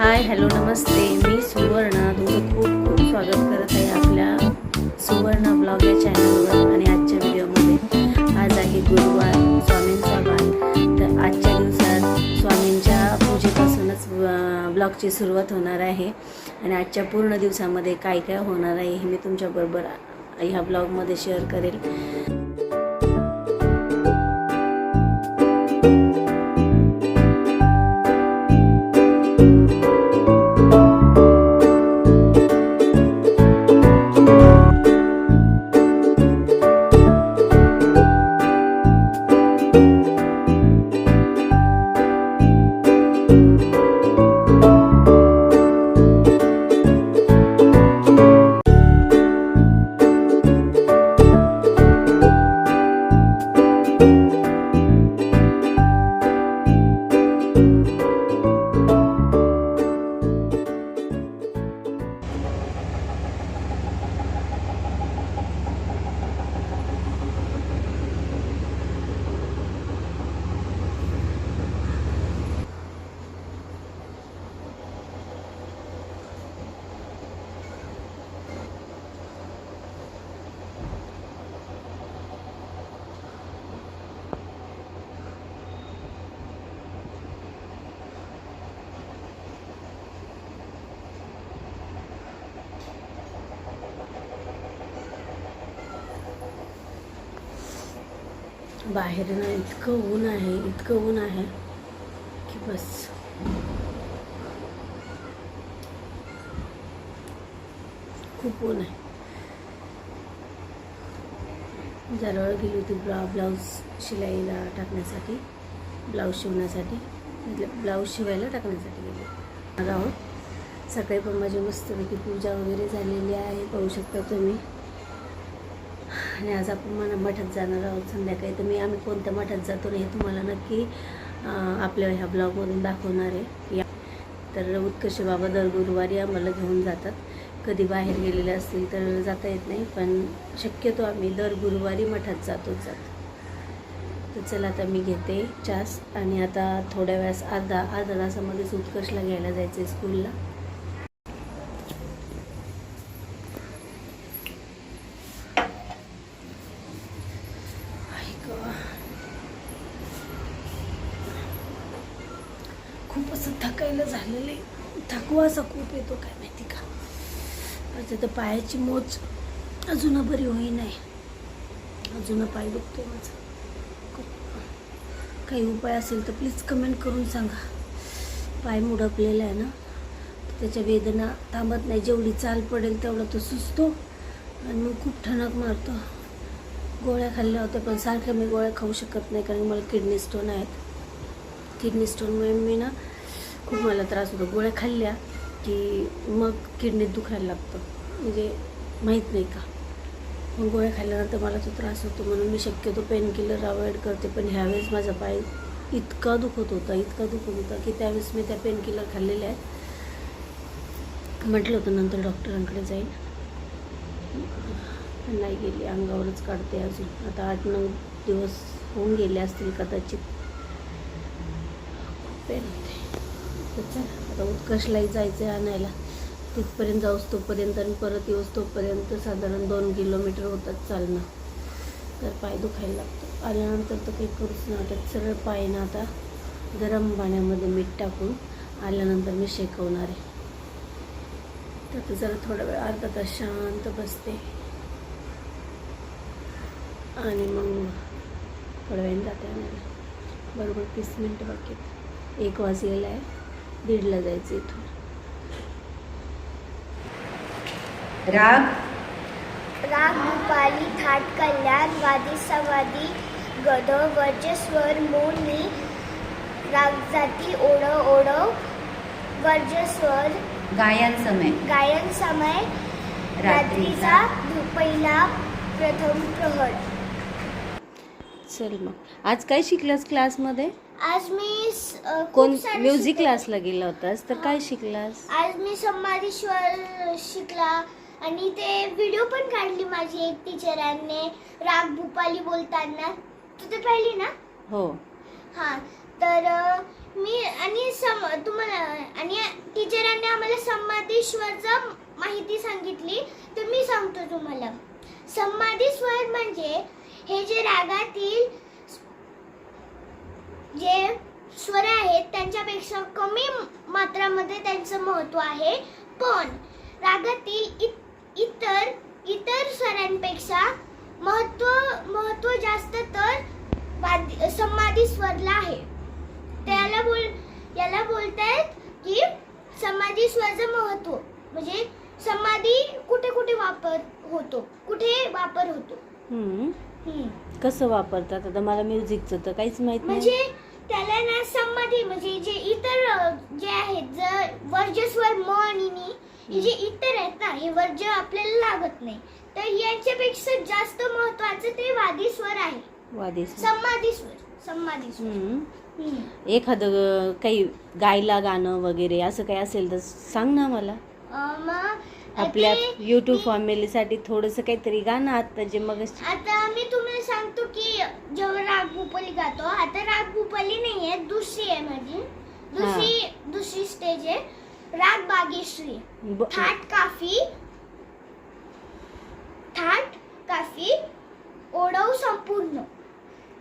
Hi hello नमस्ते. मी सुवर्णा. तुमचं खूप खूप स्वागत करत आहे आपल्या सुवर्ण ब्लॉग या चॅनलवर आणि आजच्या व्हिडिओमध्ये. आज आहे गुरुवार स्वामींचा वार तर आजच्या दिवसात स्वामींच्या पूजेपासूनच ब्लॉगची सुरुवात होणार आहे. आणि आजच्या पूर्ण दिवसामध्ये काय काय होणार आहे हे मी तुमच्याबरोबर ह्या ब्लॉगमध्ये शेअर करेल. बाहेर ना इतकं ऊन आहे इतकं ऊन आहे की बस. खूप ऊन आहे. जरळ गेली होती ब्ला ब्लाऊज शिलाईला टाकण्यासाठी ब्लाऊज शिवण्यासाठी मतलब ब्लाऊज शिवायला टाकण्यासाठी गेली. आहोत सकाळी पण माझी मस्तपैकी पूजा वगैरे झालेली आहे पाहू शकता तुम्ही. आणि आज आपण मला मठात जाणार आहोत संध्याकाळी. तर मी आम्ही कोणत्या मठात जातो हे तुम्हाला नक्की आपल्या ह्या ब्लॉगमधून दाखवणार आहे. या तर उत्कर्ष बाबा दर गुरुवारी आम्हाला घेऊन जातात. कधी बाहेर गेलेले असतील तर जाता येत नाही पण शक्यतो आम्ही दर गुरुवारी मठात जातोच जातो. तर चला आता मी घेते चास आणि आता थोड्या वेळास अर्धा अर्धा तासामध्येच उत्कर्षला घ्यायला जायचं आहे स्कूलला आई गं. खूप असं थकायला झालेलं आहे असा खूप येतो काय माहिती का? आता तर पायाची मोच अजून बरी होई नाही अजून पाय दुखतो माझा. खूप. काही उपाय असेल तर प्लीज कमेंट करून सांगा. पाय मुडपलेला आहे ना? त्याच्या वेदना थांबत नाही. जेवढी चाल पडेल तेवढा तो सुचतो आणि मग खूप ठणक मारतो. गोळ्या खाल्ल्या होत्या पण सारख्या मी गोळ्या खाऊ शकत नाही कारण मला किडनी स्टोन आहेत. किडनी स्टोनमुळे मी ना खूप मला त्रास होतो. गोळ्या खाल्ल्या की मग किडनीत दुखायला लागतं. म्हणजे माहीत नाही का? मग गोळ्या खाल्ल्यानंतर मला तो त्रास होतो म्हणून मी शक्यतो पेन किलर अवॉइड करते. पण ह्यावेळेस माझा पाय इतका दुखत होता इतका दुखत होता की त्यावेळेस मी त्या पेन किलर खाल्लेल्या आहेत. म्हटलं होतं नंतर डॉक्टरांकडे जाईल. नाही गेली अंगावरच काढते अजून. आता आठ नऊ दिवस होऊन गेले असतील कदाचित. पेन आता उत्कर्षलाही जायचं आहे आणायला. तिथपर्यंत जाऊस तोपर्यंत आणि परत येऊस तोपर्यंत साधारण दोन किलोमीटर होतात चालणं. तर पाय दुखायला लागतो आल्यानंतर तर काही करूच नाही वाटत. सरळ पाय ना आता गरम पाण्यामध्ये मीठ टाकून आल्यानंतर मी शेकवणार आहे. तर जरा थोडा वेळ अर्धा तास शांत बसते. आणि मग थोड्या वेळ जाते आणायला. बरोबर तीस मिनटं बाकी एक वाजलेला आहे. दीडला जायचं इथून. राग? राग भूपाली थाट कल्याण वादी सवादी गद वर्जस्वर मोनी राग जाती ओढव ओढव वर्जस्वर गायन समय. गायन समय रात्रीचा पहिला प्रथम प्रहर. चल मग. आज काय शिकलास क्लासमध्ये आज मी स- अ, खूप कोण सारे म्युझिक शिकले. क्लासला गेला होतास? तर काय शिकलास? आज मी संभारेश्वर शिकला आणि ते व्हिडिओ पण काढली माझी एक टीचरांनी राग भूपाली बोलताना. तू ते पाहिली ना? हो. हा. तर अ, मी आणि सम तुम्हाला आणि टीचर आम्हाला संमादेश्वरचं माहिती सांगितली तर मी सांगतो तुम्हाला. संमादेश्वर म्हणजे हे जे रागातील जे स्वर आहेत त्यांच्यापेक्षा कमी मात्रामध्ये त्यांचं महत्त्व आहे. पण रागातील इत इतर इतर स्वरांपेक्षा महत्त्व महत्त्व जास्त तर वाद- संवादी स्वरला आहे. त्याला बोल याला बोलतायत की समाधी स्वराचं महत्त्व म्हणजे समाधी कुठे कुठे वापर होतो कुठे वापर होतो? कसं वापरतात? आता मला म्युझिकचं तर काहीच माहीत नाही. म्हणजे त्याला ना समाधी म्हणजे जे इतर जे आहेत जर वर्ज्य स्वर म आणि नी हे जे इतर आहेत ना हे वर्ज्य आपल्याला लागत नाही. तर यांच्यापेक्षा जास्त महत्वाचं ते वादी स्वर आहे. वादी समाधी स्वर समाधी स्वर. हम्म. एखादं काही गायला गाणं वगैरे असं काही असेल तर सांग ना मला. अ, मग आपल्या युट्यूब फॅमिलीसाठी थोडंसं काहीतरी गाणं आता जे मग आता मी तुम्हाला सांगतो की जेव्हा राग भूपाली गातो आता राग भूपाली नाही आहे दुसरी आहे माझी. दुसरी दुसरी स्टेज आहे. राग बागेश्री. ब- थाट काफी थाट काफी ओढव संपूर्ण.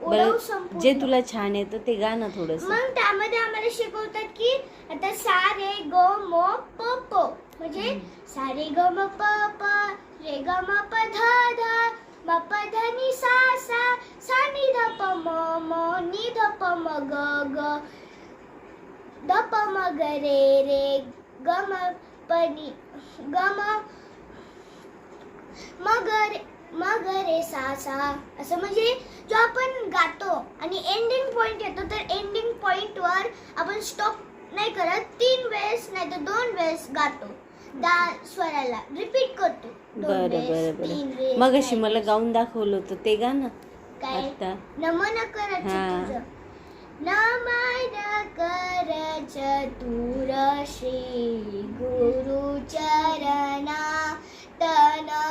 ओढव बरं संपूर्ण. जे तुला छान येतं ते गाणं थोडस. मग त्यामध्ये आम्हाला शिकवतात की आता सा रे ग म प प. म्हणजे सा रे ग म प प रे ग म प ध ध म प ध नि सा सा सा नि ध प म म नि ध प म ग ग ध प म ग रे रे ग म प नि ग म मग रे मग रे सा सा असं म्हणजे जो आपण गातो आणि एंडिंग पॉईंट येतो तर एंडिंग पॉईंटवर आपण स्टॉप नाही करत तीन वेळेस नाही तर दोन वेळेस गातो. स्वराला. रिपीट करतो. बरं बरं बरं. मग अशी मला. गाऊन दाखवलं होतं ते गाणं. काय? आता. नमन. तुझं. नमन कर चतुर श्री गुरु चरणा तन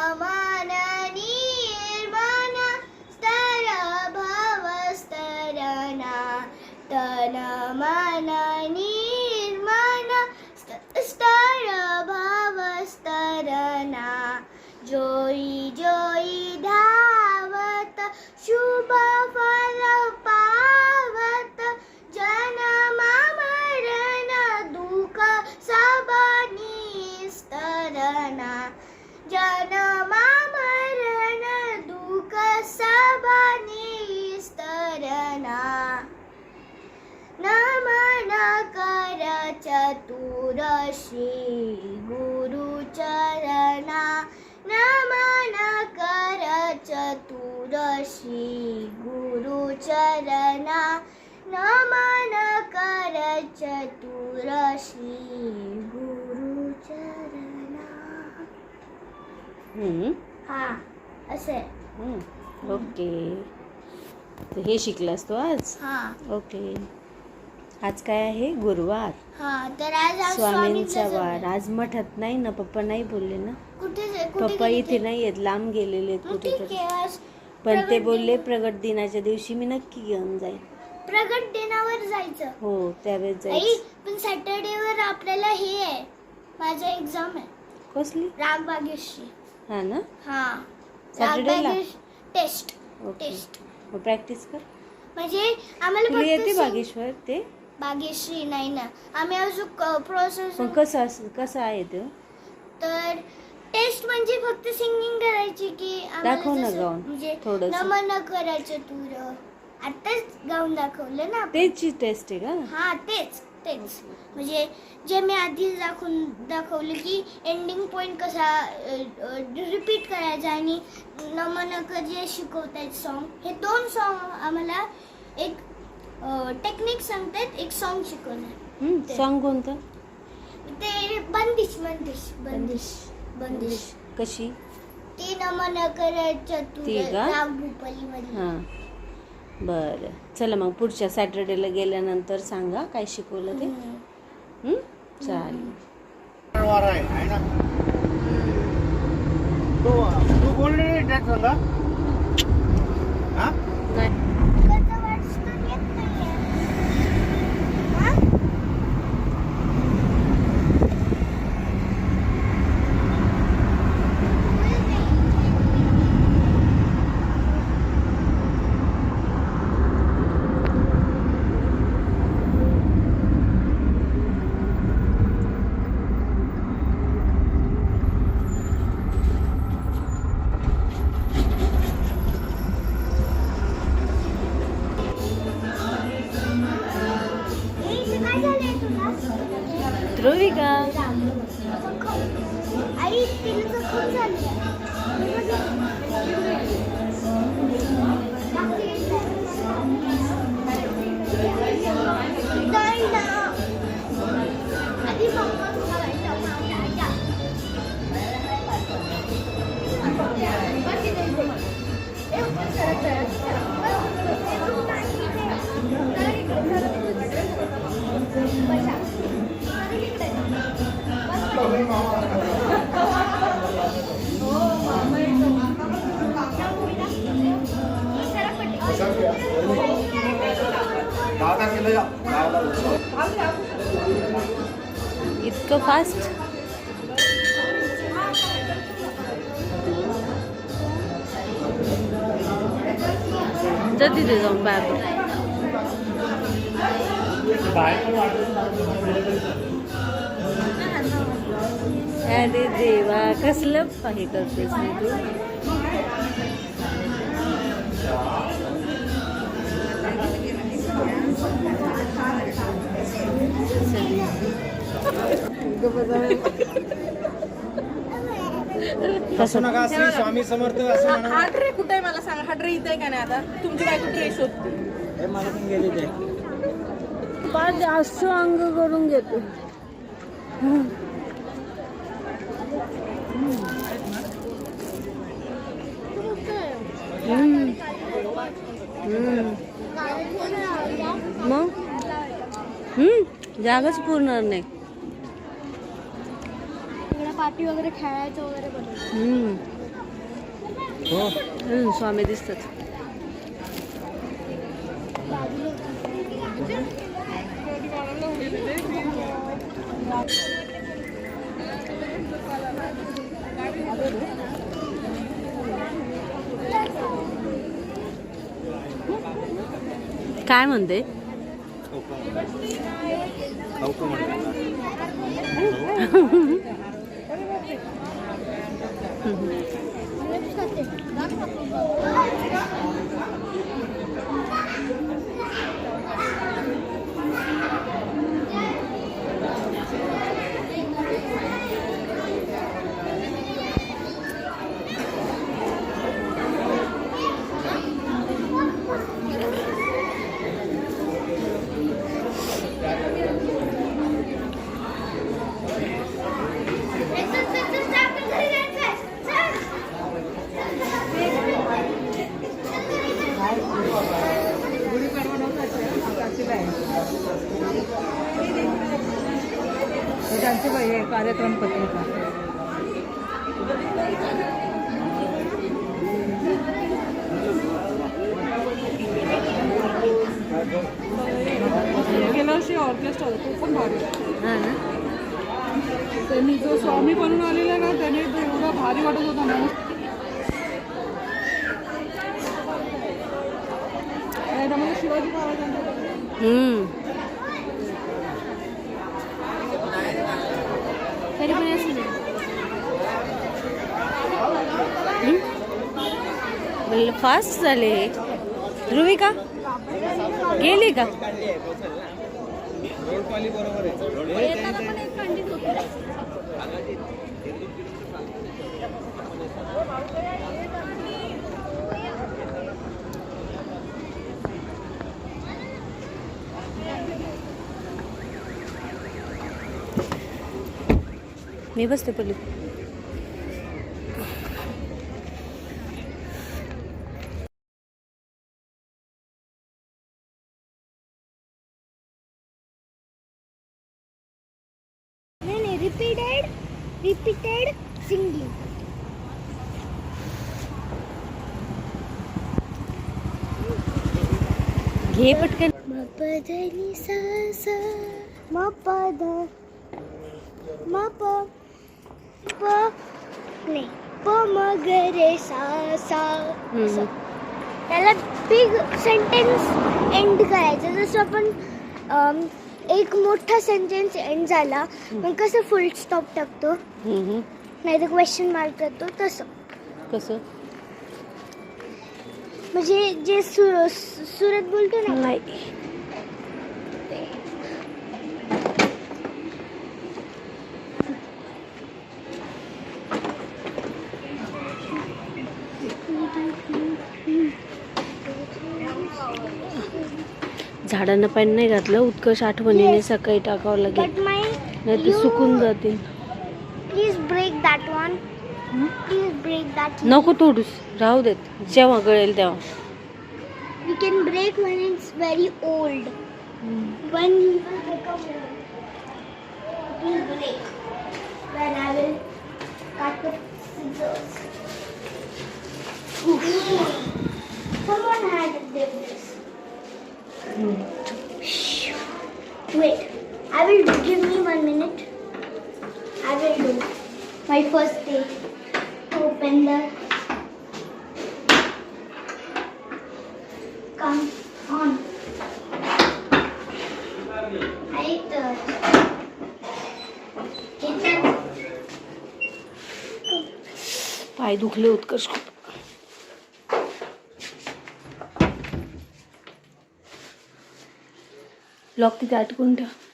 चतुर श्री गुरु चरणा नमन कर चतुर श्री गुरु चरणा नमन कर चतुर श्री गुरु चरणा हम्म. हा असं. ओके. हे शिकलास तू आज? हा. ओके. आज काय आहे? गुरुवार. हा तर आज आज स्वामींचा स्वामींचा वार. आज मठात नाही ना पप्पा नाही बोलले ना? कुठे कुठे पप्पा गेले इथे? नाही आहेत लांब गेलेले आहेत मग ठीक कुठेतरी. आहे आज पण ते बोलले प्रगट दिनाच्या दिवशी मी नक्की घेऊन जाईल प्रगट दिनावर जायचं. हो त्यावेळेस आई जायचं. पण सॅटर्डेवर आपल्याला हे आहे. माझं एक्झाम आहे. कसली? राग बागेशची हा ना? हा. Saturday-ला? टेस्ट. ओके. टेस्ट. प्रॅक्टिस कर. म्हणजे आम्हाला तुला येते फक्त बागेश्वर ते? बागेश्री नाही ना. आम्ही अजून प्रोसेस पण कसं असं कसं आहे ते? तर टेस्ट म्हणजे फक्त सिंगिंग करायची की आम्हाला दाखव ना जसं- गाऊन, म्हणजे थोडंसं. नमन करायचं तुर. आताच गाऊन दाखवलं ना आपण. तेची टेस्ट आहे का? हा तेच तेच. म्हणजे जे मी आधी दाखवून दाखवलं की एंडिंग पॉइंट कसा रिपीट करायचा आणि नमनकर जे शिकवतायत सॉन्ग हे दोन सॉन्ग आम्हाला एक टेक्निक सांगतात एक सॉन्ग शिकवणार सॉन्ग कोणतं? ते बंदिश बंदिश बंदिश बंदिश. कशी? ते नमन करायचं ती तुझं का? राग भूपाली मध्ये हां. बरं. चला मग पुढच्या सॅटर्डेला गेल्यानंतर सांगा काय शिकवलं ते? चालेल. वार आहे आहे ना? तू तू बोलली इतकं जति दे तिथे जाऊन बाय अरे देवा कसलं हे करतेस मी तू? असू नका श्री स्वामी समर्थ असं म्हणा. हा ट्रे कुठे आहे मला सांगा? हा ट्रे इथे आहे का नाही आता? तुमची बायको ट्रे शोधते? हे मला पण गेले ते. पाच जास्त अंग करून घेतो. हम्म. हम्म. मग? हम्म. जागाच पुरणार नाही. पार्टी वगैरे खेळायचं वगैरे हम्म. हो. हम्म, स्वामी दिसतात. काय म्हणते? 食べてください。भारी वाटत होता ना. शिवाजी महाराजांचा? फास्ट झाले हे. ध्रुविका गेली का रोडपाली बरोबर आहे मी बसते पडली नाही नाही रिपीटेड रिपीटेड सिंगिंग घे पटकन. मपदनी सा मपद मप प नाही प म ग रे सा सा असं. त्याला बिग सेंटेन्स एंड करायचं. जसं आपण अम, एक मोठा सेंटेन्स एंड झाला मग कसं फुल स्टॉप टाकतो? हम्म. नाही तर क्वेश्चन मार्क करतो तसं. कसं? म्हणजे जे सुर सुरत बोलतो ना नाही. झाडांना पाणी नाही घातलं उत्कर्ष आठवणीने सकाळी टाकावं लागेल. नाही तर सुकून जातील. Please break that one Please break that. नको तोडूस राहू देत जेव्हा गळेल तेव्हा We can break when it's very old. When we will become old. It will break. When I will cut with scissors. Someone had did this. Wait. I will do. Give me one minute. I will do. My first day. Open the come on right पाय दुखले उत्कर्ष खूप lock तिथे अटकून ठेव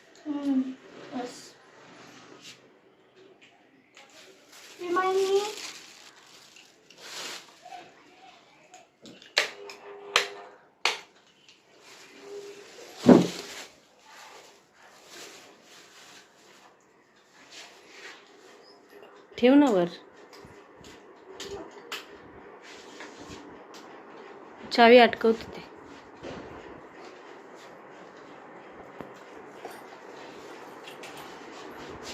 ठेव ना वर चावी अटकव तिथे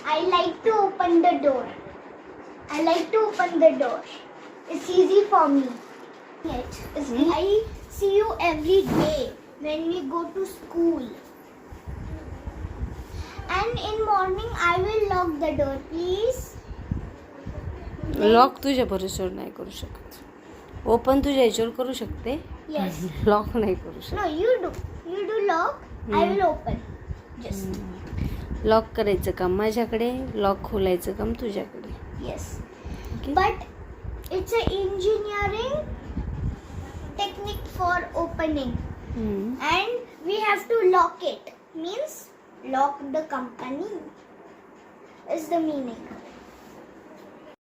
I like to open the door. I like to open the door. It's easy for me. It is I see you every day when we go to school. And in morning I will lock the door, please. Lock तुझ्या भरोश्यावर नाही करू शकत. Open तुझ्या याच्यावर करू शकते. Lock नाही करू शकत. लॉक करायचं काम माझ्याकडे लॉक खोलायचं काम तुझ्याकडे. But it's a engineering technique for opening and we have to lock it means lock the company is the meaning